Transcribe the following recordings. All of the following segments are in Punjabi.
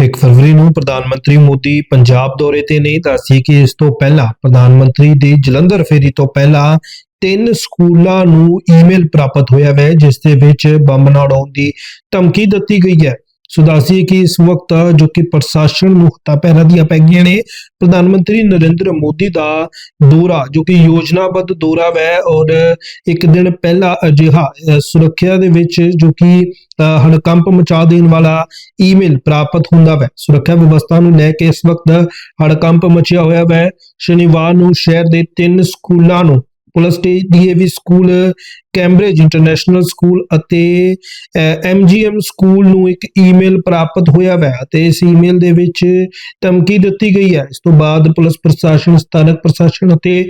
1 ਫਰਵਰੀ ਨੂੰ ਪ੍ਰਧਾਨ ਮੰਤਰੀ ਮੋਦੀ ਪੰਜਾਬ ਦੌਰੇ ਤੇ ਨੇ ਦੱਸੀ ਕਿ ਇਸ ਤੋਂ ਪਹਿਲਾਂ ਪ੍ਰਧਾਨ ਮੰਤਰੀ ਦੇ ਜਲੰਧਰ ਫੇਰੀ ਤੋਂ ਪਹਿਲਾਂ ਤਿੰਨ ਸਕੂਲਾਂ ਨੂੰ ਈਮੇਲ ਪ੍ਰਾਪਤ ਹੋਇਆ ਹੈ ਜਿਸ ਦੇ ਵਿੱਚ ਬੰਬ ਨਾਲ ਦੀ ਧਮਕੀ ਦਿੱਤੀ ਗਈ ਹੈ। ਸੋ ਦੱਸੀਏ ਕਿ ਇਸ ਵਕਤ ਜੋ ਕਿ ਪ੍ਰਸ਼ਾਸਨ ਨੂੰ ਹੱਥਾਂ ਪੈਰਾਂ ਦੀਆਂ ਪੈ ਗਈਆਂ ਨੇ, ਪ੍ਰਧਾਨ ਮੰਤਰੀ ਨਰਿੰਦਰ ਮੋਦੀ ਦਾ ਦੌਰਾ, ਜੋ ਕਿ ਯੋਜਨਾਬੱਧ ਦੌਰਾ ਹੈ ਔਰ ਇੱਕ ਦਿਨ ਪਹਿਲਾਂ ਅਜਿਹਾ ਸੁਰੱਖਿਆ ਦੇ ਵਿੱਚ ਜੋ ਕਿ ਹੜਕੰਪ ਮਚਾ ਦੇਣ ਵਾਲਾ ਈਮੇਲ ਪ੍ਰਾਪਤ ਹੁੰਦਾ ਹੈ ਸੁਰੱਖਿਆ ਵਿਵਸਥਾ ਨੂੰ ਲੈ ਕੇ ਇਸ ਵਕਤ ਹੜਕੰਪ ਮਚਿਆ ਹੋਇਆ ਹੈ ਸ਼ਨੀਵਾਰ ਨੂੰ ਸ਼ਹਿਰ ਦੇ ਤਿੰਨ ਸਕੂਲਾਂ ਨੂੰ police DAV school Cambridge international school ਅਤੇ ਐਮਜੀਐਮ ਸਕੂਲ ਨੂੰ ਇੱਕ ਈਮੇਲ ਪ੍ਰਾਪਤ ਹੋਇਆ ਹੈ ਤੇ ਇਸ ਈਮੇਲ ਦੇ ਵਿੱਚ ਧਮਕੀ ਦਿੱਤੀ ਗਈ ਹੈ। ਇਸ ਤੋਂ ਬਾਅਦ ਪੁਲਿਸ ਪ੍ਰਸ਼ਾਸਨ, ਸਥਾਨਕ ਪ੍ਰਸ਼ਾਸਨ ਅਤੇ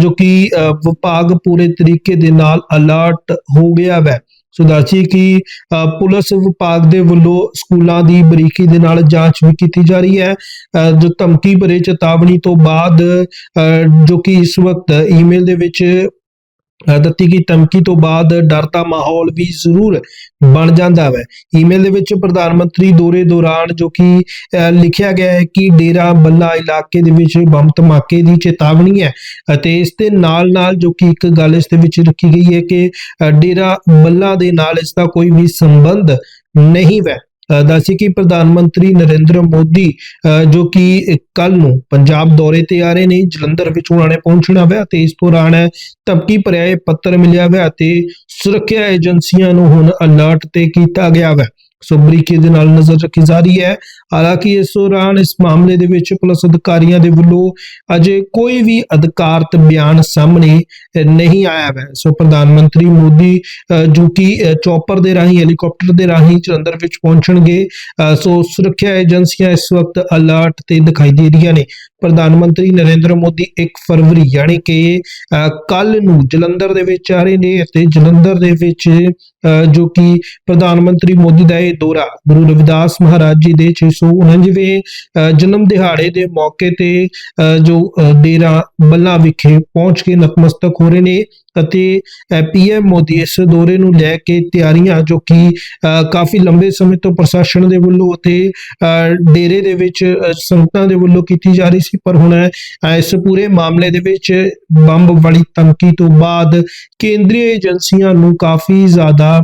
ਜੋ ਕਿ ਵਿਭਾਗ ਪੂਰੇ ਤਰੀਕੇ ਦੇ ਨਾਲ ਅਲਰਟ ਹੋ ਗਿਆ ਹੈ ਸੋ ਦੱਸੀਏ ਕਿ ਅ, ਪੁਲਿਸ ਵਿਭਾਗ ਦੇ ਵੱਲੋਂ ਸਕੂਲਾਂ ਦੀ ਬਰੀਕੀ ਦੇ ਨਾਲ ਜਾਂਚ ਵੀ ਕੀਤੀ ਜਾ ਰਹੀ ਹੈ। ਅ, ਜੋ ਧਮਕੀ ਭਰੇ ਚੇਤਾਵਨੀ ਤੋਂ ਬਾਅਦ ਅ, ਜੋ ਕਿ ਇਸ ਵਕਤ ਈਮੇਲ ਦੇ ਵਿੱਚ ਦਿੱਤੀ ਗਈ ਧਮਕੀ ਤੋਂ ਬਾਅਦ ਡਰ ਦਾ ਮਾਹੌਲ ਵੀ ਜ਼ਰੂਰ ਬਣ ਜਾਂਦਾ ਹੈ। ਈਮੇਲ ਦੇ ਵਿੱਚ ਪ੍ਰਧਾਨ ਮੰਤਰੀ ਦੌਰੇ ਦੌਰਾਨ ਜੋ ਕਿ ਲਿਖਿਆ ਗਿਆ ਹੈ ਕਿ ਡੇਰਾ ਬੱਲਾ ਇਲਾਕੇ ਦੇ ਵਿੱਚ ਬੰਬ ਧਮਾਕੇ ਦੀ ਚੇਤਾਵਨੀ ਹੈ ਅਤੇ ਇਸ ਦੇ ਨਾਲ ਨਾਲ ਜੋ ਕਿ ਇੱਕ ਗੱਲ ਇਸ ਦੇ ਵਿੱਚ ਰੱਖੀ ਗਈ ਹੈ ਕਿ ਡੇਰਾ ਬੱਲਾ ਦੇ ਨਾਲ ਇਸ ਦਾ ਕੋਈ ਵੀ ਸੰਬੰਧ ਨਹੀਂ ਹੈ। ਦੱਸੀ ਕਿ ਪ੍ਰਧਾਨ ਮੰਤਰੀ ਨਰਿੰਦਰ ਮੋਦੀ ਅ, ਜੋ ਕਿ ਕੱਲ ਨੂੰ ਪੰਜਾਬ ਦੌਰੇ ਤੇ ਆ ਰਹੇ ਨੇ ਜਲੰਧਰ ਵਿੱਚ ਉਹਨਾਂ ਨੇ ਪਹੁੰਚਣਾ ਹੈ ਤੇ ਇਸ ਦੌਰਾਨ ਧਮਕੀ ਭਰਿਆ ਪੱਤਰ ਮਿਲਿਆ ਹੈ ਤੇ ਸੁਰੱਖਿਆ ਏਜੰਸੀਆਂ ਨੂੰ ਹੁਣ ਅਲਰਟ ਤੇ ਕੀਤਾ ਗਿਆ ਹੈ ਸੋ ਬਰੀਕੀ ਦੇ ਨਾਲ ਨਜ਼ਰ ਰੱਖੀ ਜਾ ਰਹੀ ਹੈ। ਹਾਲਾਂਕਿ ਇਸ ਦੌਰਾਨ ਇਸ ਮਾਮਲੇ ਦੇ ਵਿੱਚ ਪੁਲਿਸ ਅਧਿਕਾਰੀਆਂ ਦੇ ਵੱਲੋਂ ਅਜੇ ਕੋਈ ਵੀ ਅਧਿਕਾਰਤ ਬਿਆਨ ਸਾਹਮਣੇ ਨਹੀਂ ਆਇਆ ਹੈ। ਸੋ ਪ੍ਰਧਾਨ ਮੰਤਰੀ ਮੋਦੀ ਜੋ ਕਿ ਅ, ਚੌਪਰ ਦੇ ਰਾਹੀਂ ਹੈਲੀਕਾਪਟਰ ਦੇ ਰਾਹੀਂ ਜਲੰਧਰ ਵਿੱਚ ਪਹੁੰਚਣਗੇ। ਸੋ ਸੁਰੱਖਿਆ ਏਜੰਸੀਆਂ ਇਸ ਵਕਤ ਅਲਰਟ ਤੇ ਦਿਖਾਈ ਦੇ ਰਹੀਆਂ ਨੇ। ਪ੍ਰਧਾਨ ਮੰਤਰੀ ਨਰਿੰਦਰ ਮੋਦੀ 1 ਫਰਵਰੀ ਯਾਨੀ ਕਿ ਕੱਲ ਨੂੰ ਜਲੰਧਰ ਦੇ ਵਿੱਚ ਆ ਰਹੇ ਨੇ ਅਤੇ ਜਲੰਧਰ ਦੇ ਵਿੱਚ ਅ, ਜੋ ਕਿ ਪ੍ਰਧਾਨ ਮੰਤਰੀ ਮੋਦੀ ਦਾ ਇਹ ਦੌਰਾ ਗੁਰੂ ਰਵਿਦਾਸ ਮਹਾਰਾਜ ਜੀ ਦੇ 649ਵੇਂ ਅ, ਜਨਮ ਦਿਹਾੜੇ ਦੇ ਮੌਕੇ ਤੇ ਅ, ਜੋ ਡੇਰਾ ਬੱਲਾ ਵਿਖੇ ਪਹੁੰਚ ਕੇ ਨਤਮਸਤਕ ਹੋ ਰਹੇ ਨੇ। ਅਤੇ ਪੀਐਮ ਮੋਦੀ ਇਸ ਦੌਰੇ ਨੂੰ ਲੈ ਕੇ ਤਿਆਰੀਆਂ ਜੋ ਕਿ ਅ, ਕਾਫੀ ਲੰਬੇ ਸਮੇਂ ਤੋਂ ਪ੍ਰਸ਼ਾਸਨ ਦੇ ਵੱਲੋਂ ਅਤੇ ਅ, ਡੇਰੇ ਦੇ ਵਿੱਚ ਸੰਗਤਾਂ ਦੇ ਵੱਲੋਂ ਕੀਤੀ ਜਾ ਰਹੀ ਸੀ। ਪਰ ਹੁਣ ਇਸ ਪੂਰੇ ਮਾਮਲੇ ਦੇ ਵਿੱਚ ਬੰਬ ਵਾਲੀ ਧਮਕੀ ਤੋਂ ਬਾਅਦ ਕੇਂਦਰੀ ਏਜੰਸੀਆਂ ਨੂੰ ਕਾਫੀ ਜ਼ਿਆਦਾ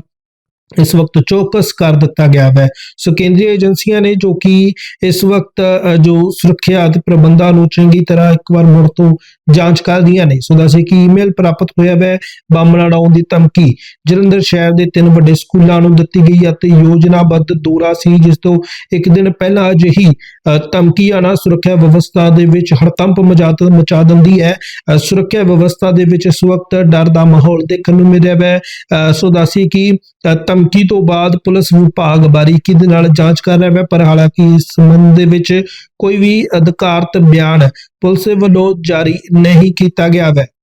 ਇਸ ਵਕਤ ਚੌਕਸ ਕਰ ਦਿੱਤਾ ਗਿਆ ਹੈ। ਸੋ ਕੇਂਦਰੀ ਏਜੰਸੀਆਂ ਨੇ ਜੋ ਕਿ ਇਸ ਵਕਤ ਜੋ ਸੁਰੱਖਿਆ ਅਤੇ ਪ੍ਰਬੰਧਾਂ ਨੂੰ ਚੰਗੀ ਤਰ੍ਹਾਂ ਇੱਕ ਵਾਰ ਮੁੜ ਤੋਂ ਜਾਂਚ ਕਰ ਰਹੀਆਂ ਨੇ ਸੋ ਦੱਸੇ ਕਿ ਈਮੇਲ ਪ੍ਰਾਪਤ ਹੋਇਆ ਹੈ ਬੰਬ ਨਾਲ ਦੀ ਧਮਕੀ। ਜਲੰਧਰ ਸ਼ਹਿਰ ਦੇ ਤਿੰਨ ਵੱਡੇ ਸਕੂਲਾਂ ਨੂੰ ਦਿੱਤੀ ਗਈ ਅਤੇ ਯੋਜਨਾਬੱਧ ਦੌਰਾ ਸੀ ਜਿਸ ਤੋਂ ਇੱਕ ਦਿਨ ਪਹਿਲਾਂ ਅਜਿਹੀ ਅ, ਧਮਕੀ ਆਣਾ ਸੁਰੱਖਿਆ ਵਿਵਸਥਾ ਦੇ ਵਿੱਚ ਹੜਕੰਪ ਮਚਾ ਮਚਾ ਦਿੰਦੀ ਹੈ। ਸੁਰੱਖਿਆ ਵਿਵਸਥਾ ਦੇ ਵਿੱਚ ਇਸ ਵਕਤ ਡਰ ਦਾ ਮਾਹੌਲ ਦੇਖਣ ਨੂੰ ਮਿਲਿਆ ਰਿਹਾ ਹੈ ਸੋ ਦੱਸੀ ਕਿ ਧਮਕੀ ਤੋਂ ਬਾਅਦ ਪੁਲਿਸ ਵਿਭਾਗ ਬਾਰੀਕੀ ਦੇ ਨਾਲ ਜਾਂਚ ਕਰ ਰਿਹਾ ਹੈ? ਪਰ ਹਾਲਾਂਕਿ ਇਸ ਸੰਬੰਧ ਦੇ ਵਿੱਚ ਕੋਈ ਵੀ ਅਧਿਕਾਰਤ ਬਿਆਨ ਪੁਲਿਸ ਵੱਲੋਂ ਜਾਰੀ ਨਹੀਂ ਕੀਤਾ ਗਿਆ ਹੈ।